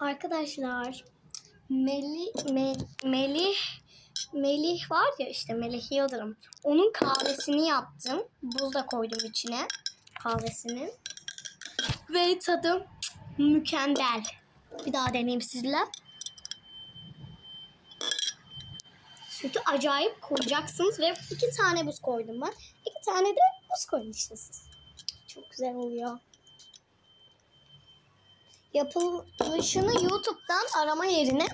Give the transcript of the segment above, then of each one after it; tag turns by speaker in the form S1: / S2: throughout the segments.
S1: Arkadaşlar Melih Me- Melih Melih var ya işte Melih Yıldırım. Onun kahvesini yaptım. Buz da koydum içine kahvesinin. Ve tadı mükemmel. Bir daha deneyeyim sizle. Sütü acayip koyacaksınız ve iki tane buz koydum ben. İki tane de buz koyun işte siz. Çok güzel oluyor. Yapılışını YouTube'dan arama yerine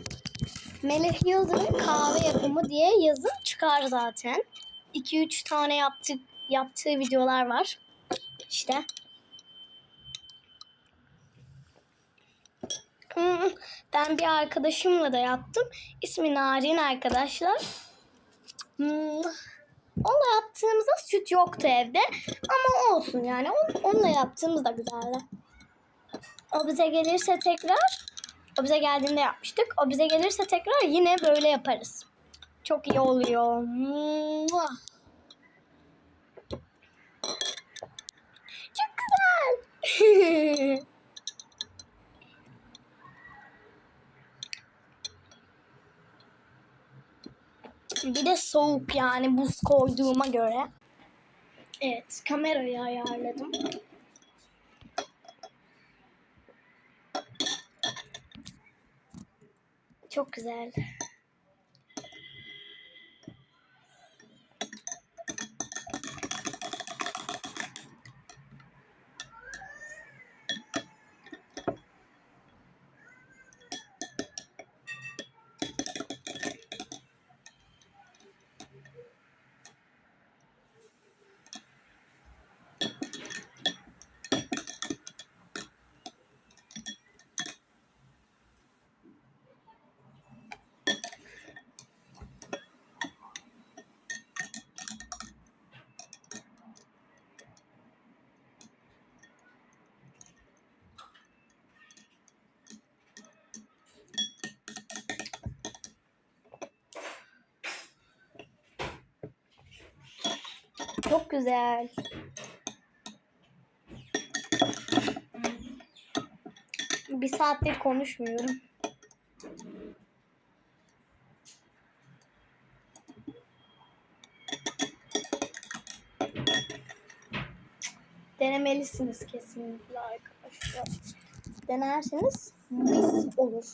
S1: Melih Yıldırım kahve yapımı diye yazın çıkar zaten. 2-3 tane yaptık, yaptığı videolar var. İşte. Hmm, Ben bir arkadaşımla da yaptım. İsmi Narin arkadaşlar. Hmm, Onunla yaptığımızda süt yoktu evde. Ama olsun yani. On- Onunla yaptığımız da güzeldi. O bize gelirse tekrar, o bize geldiğinde yapmıştık. O bize gelirse tekrar yine böyle yaparız. Çok iyi oluyor. Mua. Çok güzel. Bir de soğuk yani buz koyduğuma göre. Evet, kamerayı ayarladım. Çok güzel. Çok güzel. Bir saattir konuşmuyorum. Denemelisiniz kesinlikle arkadaşlar. Denerseniz mis olur.